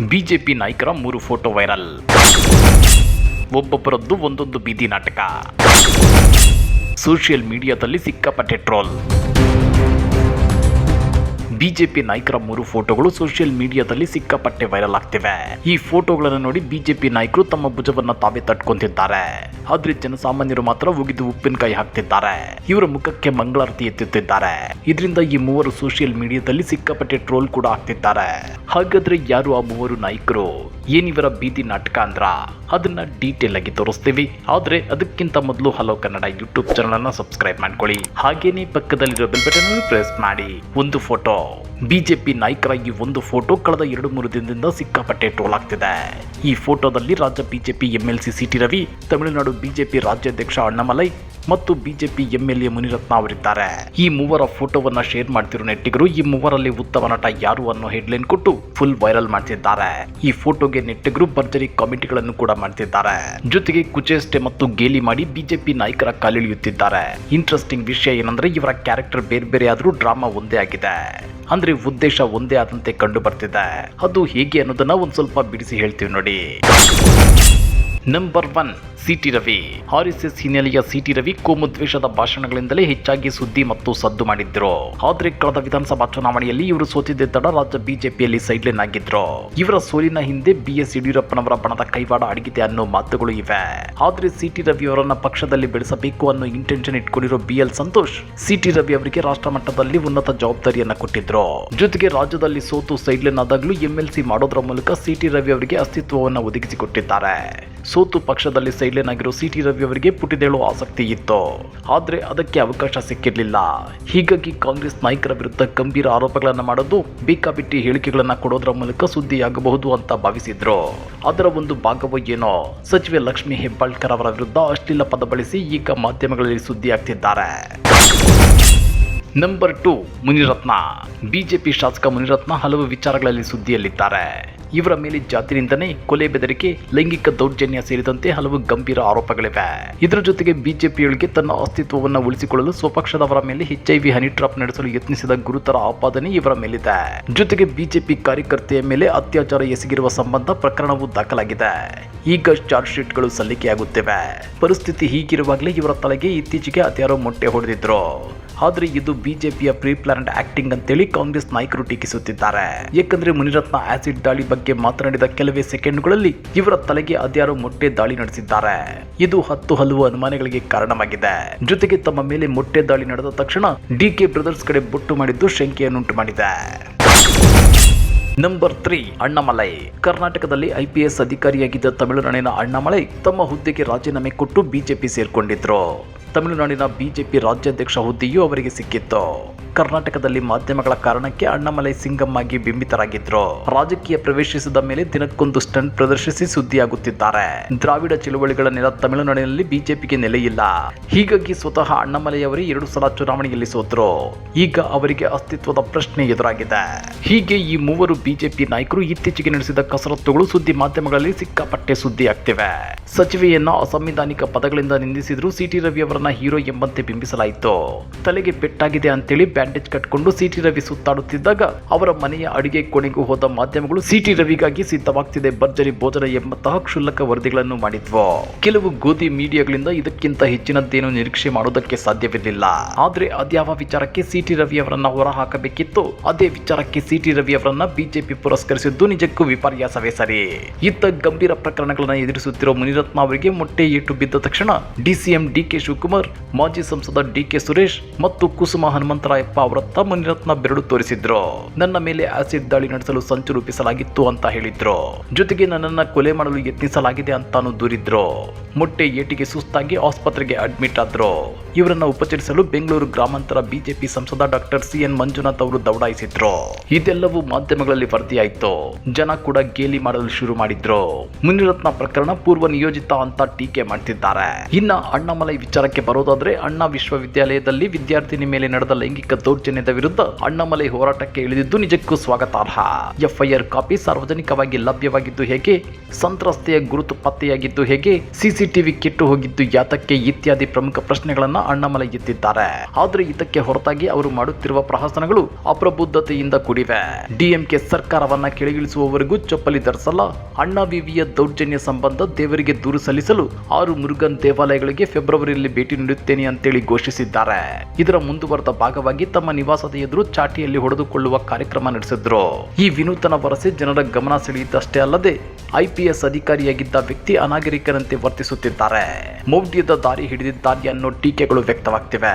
BJP ನಾಯಕರ ಮೂರು photo viral. ಒಬ್ಬೊಬ್ಬರದ್ದು ಒಂದೊಂದು ಬೀದಿ ನಾಟಕ. ಸೋಷಿಯಲ್ ಮೀಡಿಯಾದಲ್ಲಿ ಸಿಕ್ಕಾಪಟ್ಟೆ ಟ್ರೋಲ್. ಬಿಜೆಪಿ ನಾಯಕರ ಮೂರು ಫೋಟೋಗಳು ಸೋಷಿಯಲ್ ಮೀಡಿಯಾದಲ್ಲಿ ಸಿಕ್ಕಾಪಟ್ಟೆ ವೈರಲ್ ಆಗ್ತಿವೆ. ಈ ಫೋಟೋಗಳನ್ನು ನೋಡಿ ಬಿಜೆಪಿ ನಾಯಕರು ತಮ್ಮ ಭುಜವನ್ನ ತಾವೇ ತಟ್ಕೊಂತಿದ್ದಾರೆ ಆದ್ರೆ ಜನಸಾಮಾನ್ಯರು ಮಾತ್ರ ಉಗಿದು ಉಪ್ಪಿನಕಾಯಿ ಹಾಕ್ತಿದ್ದಾರೆ. ಇವರ ಮುಖಕ್ಕೆ ಮಂಗಳಾರತಿ ಎತ್ತುತ್ತಿದ್ದಾರೆ. ಇದರಿಂದ ಈ ಮೂವರು ಸೋಷಿಯಲ್ ಮೀಡಿಯಾದಲ್ಲಿ ಸಿಕ್ಕಾಪಟ್ಟೆ ಟ್ರೋಲ್ ಕೂಡ ಆಗ್ತಿದ್ದಾರೆ. ಹಾಗಾದ್ರೆ ಯಾರು ಆ ಮೂವರು ನಾಯಕರು? ಏನಿವರ ಬೀದಿ ನಾಟಕ ಅಂದ್ರ? ಅದನ್ನ ಡೀಟೇಲ್ ಆಗಿ ತೋರಿಸ್ತೀವಿ. ಆದ್ರೆ ಅದಕ್ಕಿಂತ ಮೊದಲು ಹಲೋ ಕನ್ನಡ ಯೂಟ್ಯೂಬ್ ಚಾನಲ್ ಅನ್ನ ಸಬ್ಸ್ಕ್ರೈಬ್ ಮಾಡ್ಕೊಳ್ಳಿ. ಹಾಗೇನೆ ಪಕ್ಕದಲ್ಲಿರೋ ಬೆಲ್ ಬಟನ್ ಪ್ರೆಸ್ ಮಾಡಿ. ಒಂದು ಫೋಟೋ ಬಿಜೆಪಿ ನಾಯಕರ ಈ ಒಂದು ಫೋಟೋ ಕಳೆದ ಎರಡು ಮೂರು ದಿನದಿಂದ ಸಿಕ್ಕಾಪಟ್ಟೆ ಟ್ರೋಲ್ ಆಗ್ತಿದೆ. ಈ ಫೋಟೋದಲ್ಲಿ ರಾಜ್ಯ BJP MLC CT Ravi, Tamil Nadu BJP ರಾಜ್ಯಾಧ್ಯಕ್ಷ ಅಣ್ಣಾಮಲೈ ಮತ್ತು ಬಿಜೆಪಿ ಎಂಎಲ್ಎ ಮುನಿರತ್ನ ಅವರಿದ್ದಾರೆ. ಈ ಮೂವರ ಫೋಟೋವನ್ನ ಶೇರ್ ಮಾಡ್ತಿರೋ ನೆಟ್ಟಿಗರು ಈ ಮೂವರಲ್ಲಿ ಉತ್ತಮ ನಟ ಯಾರು ಅನ್ನೋ ಹೆಡ್ಲೈನ್ ಕೊಟ್ಟು ಫುಲ್ ವೈರಲ್ ಮಾಡ್ತಿದ್ದಾರೆ. ಈ ಫೋಟೋಗೆ ನೆಟ್ಟಿಗರು ಭರ್ಜರಿ ಕಾಮೆಂಟ್ಗಳನ್ನು ಕೂಡ ಮಾಡ್ತಿದ್ದಾರೆ. ಜೊತೆಗೆ ಕುಚೇಷ್ಟೆ ಮತ್ತು ಗೇಲಿ ಮಾಡಿ ಬಿಜೆಪಿ ನಾಯಕರ ಕಾಲಿಳಿಯುತ್ತಿದ್ದಾರೆ. ಇಂಟ್ರೆಸ್ಟಿಂಗ್ ವಿಷಯ ಏನಂದ್ರೆ ಇವರ ಕ್ಯಾರೆಕ್ಟರ್ ಬೇರೆ ಬೇರೆ ಆದರೂ ಡ್ರಾಮಾ ಒಂದೇ ಆಗಿದೆ. ಅಂದ್ರೆ ಉದ್ದೇಶ ಒಂದೇ ಆದಂತೆ ಕಂಡು ಬರ್ತಿದೆ ಅದು ಹೇಗೆ ಅನ್ನೋದನ್ನ ಒಂದ್ ಸ್ವಲ್ಪ ಬಿಡಿಸಿ ಹೇಳ್ತೀವಿ ನೋಡಿ. Number one CT Ravi. R S S ಹಿನ್ನೆಲೆಯ ಸಿಟಿ ರವಿ ಕೋಮು ದ್ವೇಷದ ಭಾಷಣಗಳಿಂದಲೇ ಹೆಚ್ಚಾಗಿ ಸುದ್ದಿ ಮತ್ತು ಸದ್ದು ಮಾಡಿದ್ರು. ಆದ್ರೆ ಕಳೆದ ವಿಧಾನಸಭಾ ಚುನಾವಣೆಯಲ್ಲಿ ಇವರು ಸೋತಿದ್ದ ತಡ ರಾಜ್ಯ ಬಿಜೆಪಿಯಲ್ಲಿ ಸೈಡ್ಲೈನ್ ಆಗಿದ್ರು. ಇವರ ಸೋಲಿನ ಹಿಂದೆ ಬಿ ಎಸ್ ಯಡಿಯೂರಪ್ಪನವರ ಬಣದ ಕೈವಾಡ ಅಡಗಿದೆ ಅನ್ನೋ ಮಾತುಗಳು ಇವೆ. ಆದ್ರೆ ಸಿಟಿ ರವಿ ಅವರನ್ನ ಪಕ್ಷದಲ್ಲಿ ಬೆಳೆಸಬೇಕು ಅನ್ನೋ ಇಂಟೆನ್ಷನ್ ಇಟ್ಕೊಂಡಿರೋ ಬಿ ಎಲ್ ಸಂತೋಷ್ ಸಿಟಿ ರವಿ ಅವರಿಗೆ ರಾಷ್ಟ್ರ ಮಟ್ಟದಲ್ಲಿ ಉನ್ನತ ಜವಾಬ್ದಾರಿಯನ್ನ ಕೊಟ್ಟಿದ್ರು. ಜೊತೆಗೆ ರಾಜ್ಯದಲ್ಲಿ ಸೋತು ಸೈಡ್ಲೈನ್ ಆದಾಗಲೂ ಎಂಎಲ್ಸಿ ಮಾಡೋದ್ರ ಮೂಲಕ ಸಿಟಿ ರವಿ ಅವರಿಗೆ ಅಸ್ತಿತ್ವವನ್ನು ಒದಗಿಸಿಕೊಟ್ಟಿದ್ದಾರೆ. ಸೋತು ಪಕ್ಷದಲ್ಲಿ ಸೈಡ್ಲೈನ್ ಆಗಿರೋ ಸಿಟಿ ರವಿ ಅವರಿಗೆ ಪುಟಿದೇಳುವ ಆಸಕ್ತಿ ಇತ್ತು. ಆದ್ರೆ ಅದಕ್ಕೆ ಅವಕಾಶ ಸಿಕ್ಕಿರಲಿಲ್ಲ. ಹೀಗಾಗಿ ಕಾಂಗ್ರೆಸ್ ನಾಯಕರ ವಿರುದ್ಧ ಗಂಭೀರ ಆರೋಪಗಳನ್ನ ಮಾಡೋದು ಬೇಕಾಬಿಟ್ಟಿ ಹೇಳಿಕೆಗಳನ್ನ ಕೊಡೋದ್ರ ಮೂಲಕ ಸುದ್ದಿಯಾಗಬಹುದು ಅಂತ ಭಾವಿಸಿದ್ರು. ಅದರ ಒಂದು ಭಾಗವೋ ಏನೋ, ಸಚಿವೆ ಲಕ್ಷ್ಮಿ ಹೆಬ್ಬಾಳ್ಕರ್ ಅವರ ವಿರುದ್ಧ ಅಶ್ಲೀಲ ಪದ ಬಳಸಿ ಈಗ ಮಾಧ್ಯಮಗಳಲ್ಲಿ ಸುದ್ದಿ ಆಗ್ತಿದ್ದಾರೆ ನಂಬರ್ ಟು ಮುನಿರತ್ನ. ಬಿಜೆಪಿ ಶಾಸಕ ಮುನಿರತ್ನ ಹಲವು ವಿಚಾರಗಳಲ್ಲಿ ಸುದ್ದಿಯಲ್ಲಿದ್ದಾರೆ. ಇವರ ಮೇಲೆ ಜಾತಿನಿಂದನೇ ಕೊಲೆ ಬೆದರಿಕೆ, ಲೈಂಗಿಕ ದೌರ್ಜನ್ಯ ಸೇರಿದಂತೆ ಹಲವು ಗಂಭೀರ ಆರೋಪಗಳಿವೆ. ಇದರ ಜೊತೆಗೆ ಬಿಜೆಪಿಯೊಳಗೆ ತನ್ನ ಅಸ್ತಿತ್ವವನ್ನು ಉಳಿಸಿಕೊಳ್ಳಲು ಸ್ವಪಕ್ಷದವರ ಮೇಲೆ ಎಚ್ಐವಿ ಹನಿ ಟ್ರಾಪ್ ನಡೆಸಲು ಯತ್ನಿಸಿದ ಗುರುತರ ಆಪಾದನೆ ಇವರ ಮೇಲಿದೆ. ಜೊತೆಗೆ ಬಿಜೆಪಿ ಕಾರ್ಯಕರ್ತೆಯ ಮೇಲೆ ಅತ್ಯಾಚಾರ ಎಸಗಿರುವ ಸಂಬಂಧ ಪ್ರಕರಣವು ದಾಖಲಾಗಿದೆ. ಈಗ ಚಾರ್ಜ್ ಶೀಟ್ಗಳು ಸಲ್ಲಿಕೆಯಾಗುತ್ತಿವೆ. ಪರಿಸ್ಥಿತಿ ಹೀಗಿರುವಾಗಲೇ ಇವರ ತಲೆಗೆ ಇತ್ತೀಚೆಗೆ ಅತ್ಯಾರೋ ಮೊಟ್ಟೆ ಹೊಡೆದಿದ್ರು. ಆದ್ರೆ ಇದು ಬಿಜೆಪಿಯ ಪ್ರೀ ಪ್ಲಾನ್ಡ್ ಆಕ್ಟಿಂಗ್ ಅಂತೇಳಿ ಕಾಂಗ್ರೆಸ್ ನಾಯಕರು ಟೀಕಿಸುತ್ತಿದ್ದಾರೆ. ಯಾಕಂದ್ರೆ ಮುನಿರತ್ನ ಆಸಿಡ್ ದಾಳಿ ಬಗ್ಗೆ ಮಾತನಾಡಿದ ಕೆಲವೇ ಸೆಕೆಂಡ್ಗಳಲ್ಲಿ ಇವರ ತಲೆಗೆ ಅದ್ಯಾರೋ ಮೊಟ್ಟೆ ದಾಳಿ ನಡೆಸಿದ್ದಾರೆ. ಇದು ಹತ್ತು ಹಲವು ಅನುಮಾನಗಳಿಗೆ ಕಾರಣವಾಗಿದೆ. ಜೊತೆಗೆ ತಮ್ಮ ಮೇಲೆ ಮೊಟ್ಟೆ ದಾಳಿ ನಡೆದ ತಕ್ಷಣ ಡಿಕೆ ಬ್ರದರ್ಸ್ ಕಡೆ ಬೊಟ್ಟು ಮಾಡಿದ್ದು ಶಂಕೆಯನ್ನುಂಟು ಮಾಡಿದೆ ನಂಬರ್ ತ್ರೀ, ಅಣ್ಣಾಮಲೈ. ಕರ್ನಾಟಕದಲ್ಲಿ ಐಪಿಎಸ್ ಅಧಿಕಾರಿಯಾಗಿದ್ದ ತಮಿಳುನಾಡಿನ ಅಣ್ಣಾಮಲೈ ತಮ್ಮ ಹುದ್ದೆಗೆ ರಾಜೀನಾಮೆ ಕೊಟ್ಟು ಬಿಜೆಪಿ ಸೇರ್ಕೊಂಡಿದ್ರು. ತಮಿಳುನಾಡಿನ ಬಿಜೆಪಿ ರಾಜ್ಯಾಧ್ಯಕ್ಷ ಹುದ್ದೆಯೂ ಅವರಿಗೆ ಸಿಕ್ಕಿತ್ತು. ಕರ್ನಾಟಕದಲ್ಲಿ ಮಾಧ್ಯಮಗಳ ಕಾರಣಕ್ಕೆ ಅಣ್ಣಾಮಲೈ ಸಿಂಗಮ್ಮಾಗಿ ಬಿಂಬಿತರಾಗಿದ್ರು. ರಾಜಕೀಯ ಪ್ರವೇಶಿಸಿದ ಮೇಲೆ ದಿನಕ್ಕೊಂದು ಸ್ಟಂಟ್ ಪ್ರದರ್ಶಿಸಿ ಸುದ್ದಿಯಾಗುತ್ತಿದ್ದಾರೆ. ದ್ರಾವಿಡ ಚಳುವಳಿಗಳ ನೆಲ ತಮಿಳುನಾಡಿನಲ್ಲಿ ಬಿಜೆಪಿಗೆ ನೆಲೆಯಿಲ್ಲ. ಹೀಗಾಗಿ ಸ್ವತಃ ಅಣ್ಣಾಮಲೈ ಅವರೇ ಎರಡು ಸಲ ಚುನಾವಣೆಯಲ್ಲಿ ಸೋತರು. ಈಗ ಅವರಿಗೆ ಅಸ್ತಿತ್ವದ ಪ್ರಶ್ನೆ ಎದುರಾಗಿದೆ. ಹೀಗೆ ಈ ಮೂವರು ಬಿಜೆಪಿ ನಾಯಕರು ಇತ್ತೀಚೆಗೆ ನಡೆಸಿದ ಕಸರತ್ತುಗಳು ಸುದ್ದಿ ಮಾಧ್ಯಮಗಳಲ್ಲಿ ಸಿಕ್ಕಾಪಟ್ಟೆ ಸುದ್ದಿ ಆಗ್ತಿವೆ ಸಚಿವೆಯನ್ನ ಅಸಂವಿಧಾನಿಕ ಪದಗಳಿಂದ ನಿಂದಿಸಿದ್ರು ಸಿಟಿ ರವಿ ಅವರನ್ನ ಹೀರೋ ಎಂಬಂತೆ ಬಿಂಬಿಸಲಾಯಿತು. ತಲೆಗೆ ಪೆಟ್ಟಾಗಿದೆ ಅಂತೇಳಿ ಬ್ಯಾಂಡೇಜ್ ಕಟ್ಕೊಂಡು ಸಿಟಿ ರವಿ ಸುತ್ತಾಡುತ್ತಿದ್ದಾಗ ಅವರ ಮನೆಯ ಅಡಿಗೆ ಕೊನೆಗೂ ಹೋದ ಮಾಧ್ಯಮಗಳು ಸಿಟಿ ರವಿಗಾಗಿ ಸಿದ್ಧವಾಗ್ತಿದೆ ಭರ್ಜರಿ ಭೋಜನ ಎಂಬಂತಹ ಕ್ಷುಲ್ಲಕ ವರದಿಗಳನ್ನು ಮಾಡಿದ್ವು. ಕೆಲವು ಗೋಧಿ ಮೀಡಿಯಾಗಳಿಂದ ಇದಕ್ಕಿಂತ ಹೆಚ್ಚಿನದ್ದೇನು ನಿರೀಕ್ಷೆ ಮಾಡೋದಕ್ಕೆ ಸಾಧ್ಯವಿರಲಿಲ್ಲ. ಆದ್ರೆ ಅದ್ಯಾವ ವಿಚಾರಕ್ಕೆ ಸಿಟಿ ರವಿ ಅವರನ್ನ ಹೊರ ಹಾಕಬೇಕಿತ್ತು ಅದೇ ವಿಚಾರಕ್ಕೆ ಸಿಟಿ ರವಿ ಅವರನ್ನ ಬಿಜೆಪಿ ಪುರಸ್ಕರಿಸಿದ್ದು ನಿಜಕ್ಕೂ ವಿಪರ್ಯಾಸವೇ ಸರಿ. ಇತ್ತ ಗಂಭೀರ ಪ್ರಕರಣಗಳನ್ನು ಎದುರಿಸುತ್ತಿರುವ ಮುನಿರತ್ನ ಅವರಿಗೆ ಮೊಟ್ಟೆ ಏಟು ಬಿದ್ದ ತಕ್ಷಣ ಡಿಸಿಎಂ ಡಿಕೆ ಶಿವಕುಮಾರ್, ಮಾಜಿ ಸಂಸದ ಡಿಕೆ ಸುರೇಶ್ ಮತ್ತು ಕುಸುಮ ಹನುಮಂತರಾಯಪ್ಪ ತಮ್ಮ ಮುನಿರತ್ನ ಬೆರಳು ತೋರಿಸಿದ್ರು. ನನ್ನ ಮೇಲೆ ಆಸಿಡ್ ದಾಳಿ ನಡೆಸಲು ಸಂಚು ರೂಪಿಸಲಾಗಿತ್ತು ಅಂತ ಹೇಳಿದ್ರು. ಜೊತೆಗೆ ನನ್ನನ್ನ ಕೊಲೆ ಮಾಡಲು ಯತ್ನಿಸಲಾಗಿದೆ ಅಂತಾನು ದೂರಿದ್ರು. ಮೊಟ್ಟೆ ಏಟಿಗೆ ಸುಸ್ತಾಗಿ ಆಸ್ಪತ್ರೆಗೆ ಅಡ್ಮಿಟ್ ಆದ್ರು. ಇವರನ್ನ ಉಪಚರಿಸಲು ಬೆಂಗಳೂರು ಗ್ರಾಮಾಂತರ ಬಿಜೆಪಿ ಸಂಸದ ಡಾಕ್ಟರ್ ಸಿ ಎನ್ ಮಂಜುನಾಥ್ ಅವರು ದೌಡಾಯಿಸಿದ್ರು. ಇದೆಲ್ಲವೂ ಮಾಧ್ಯಮಗಳಲ್ಲಿ ವರದಿಯಾಯಿತು. ಜನ ಕೂಡ ಗೇಲಿ ಮಾಡಲು ಶುರು ಮಾಡಿದ್ರು. ಮುನಿರತ್ನ ಪ್ರಕರಣ ಪೂರ್ವ ನಿಯೋಜಿತ ಅಂತ ಟೀಕೆ ಮಾಡ್ತಿದ್ದಾರೆ. ಇನ್ನ ಅಣ್ಣಾಮಲೈ ವಿಚಾರಕ್ಕೆ ಬರೋದಾದ್ರೆ ಅಣ್ಣಾ ವಿಶ್ವವಿದ್ಯಾಲಯದಲ್ಲಿ ವಿದ್ಯಾರ್ಥಿನಿ ಮೇಲೆ ನಡೆದ ಲೈಂಗಿಕ ದೌರ್ಜನ್ಯದ ವಿರುದ್ಧ ಅಣ್ಣಾಮಲೈ ಹೋರಾಟಕ್ಕೆ ಇಳಿದಿದ್ದು ನಿಜಕ್ಕೂ ಸ್ವಾಗತಾರ್ಹ. ಎಫ್ಐಆರ್ ಕಾಪಿ ಸಾರ್ವಜನಿಕವಾಗಿ ಲಭ್ಯವಾಗಿದ್ದು ಹೇಗೆ? ಸಂತ್ರಸ್ತೆಯ ಗುರುತು ಪತ್ತೆಯಾಗಿದ್ದು ಹೇಗೆ? ಸಿಸಿಟಿವಿ ಕೆಟ್ಟು ಹೋಗಿದ್ದು ಯಾತಕ್ಕೆ? ಇತ್ಯಾದಿ ಪ್ರಮುಖ ಪ್ರಶ್ನೆಗಳನ್ನ ಅಣ್ಣಾಮಲೈ ಎತ್ತಿದ್ದಾರೆ. ಆದ್ರೆ ಇದಕ್ಕೆ ಹೊರತಾಗಿ ಅವರು ಮಾಡುತ್ತಿರುವ ಪ್ರಹಸನಗಳು ಅಪ್ರಬುದ್ಧತೆಯಿಂದ ಕೂಡಿವೆ. ಡಿಎಂಕೆ ಸರ್ಕಾರವನ್ನ ಕೆಳಗಿಳಿಸುವವರೆಗೂ ಚಪ್ಪಲಿ ಧರಿಸಲ್ಲ. ಅಣ್ಣಾ ವಿವಿಯ ದೌರ್ಜನ್ಯ ಸಂಬಂಧ ದೇವರಿಗೆ ದೂರು ಸಲ್ಲಿಸಲು ಆರು ಮುರುಗನ್ ದೇವಾಲಯಗಳಿಗೆ ಫೆಬ್ರವರಿಯಲ್ಲಿ ಭೇಟಿ ನೀಡುತ್ತೇನೆ ಅಂತೇಳಿ ಘೋಷಿಸಿದ್ದಾರೆ. ಇದರ ಮುಂದುವರೆದ ಭಾಗವಾಗಿ ತಮ್ಮ ನಿವಾಸದ ಎದುರು ಚಾಟಿಯಲ್ಲಿ ಹೊಡೆದುಕೊಳ್ಳುವ ಕಾರ್ಯಕ್ರಮ ನಡೆಸಿದ್ರು. ಈ ವಿನೂತನ ವರಸೆ ಜನರ ಗಮನ ಸೆಳೆಯಿತಷ್ಟೇ ಅಲ್ಲದೆ, ಐಪಿಎಸ್ ಅಧಿಕಾರಿಯಾಗಿದ್ದ ವ್ಯಕ್ತಿ ಅನಾಗರಿಕರಂತೆ ವರ್ತಿಸುತ್ತಿದ್ದಾರೆ. ಮೌಢ್ಯದ ದಾರಿ ಹಿಡಿದಿದ್ದಾರೆ ಅನ್ನೋ ಟೀಕೆಗಳು ವ್ಯಕ್ತವಾಗ್ತಿವೆ.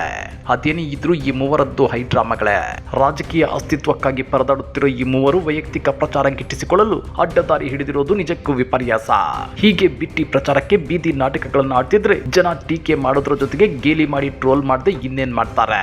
ಅದೇನೇ ಇದ್ರೂ ಈ ಮೂವರದ್ದು ಹೈಡ್ರಾಮಾಗಳೇ ರಾಜಕೀಯ ಅಸ್ತಿತ್ವಕ್ಕಾಗಿ ಪರದಾಡುತ್ತಿರೋ ಈ ಮೂವರು ವೈಯಕ್ತಿಕ ಪ್ರಚಾರ ಗಿಟ್ಟಿಸಿಕೊಳ್ಳಲು ಅಡ್ಡದಾರಿ ಹಿಡಿದಿರೋದು ನಿಜಕ್ಕೂ ವಿಪರ್ಯಾಸ. ಹೀಗೆ ಬಿಟ್ಟಿ ಪ್ರಚಾರಕ್ಕೆ ಬೀದಿ ನಾಟಕಗಳನ್ನು ಆಡ್ತಿದ್ರೆ ಜನ ಟೀಕೆ ಮಾಡೋದ್ರ ಜೊತೆಗೆ ಗೇಲಿ ಮಾಡಿ ಟ್ರೋಲ್ ಮಾಡದೆ ಇನ್ನೇನ್ ಮಾಡ್ತಾರೆ.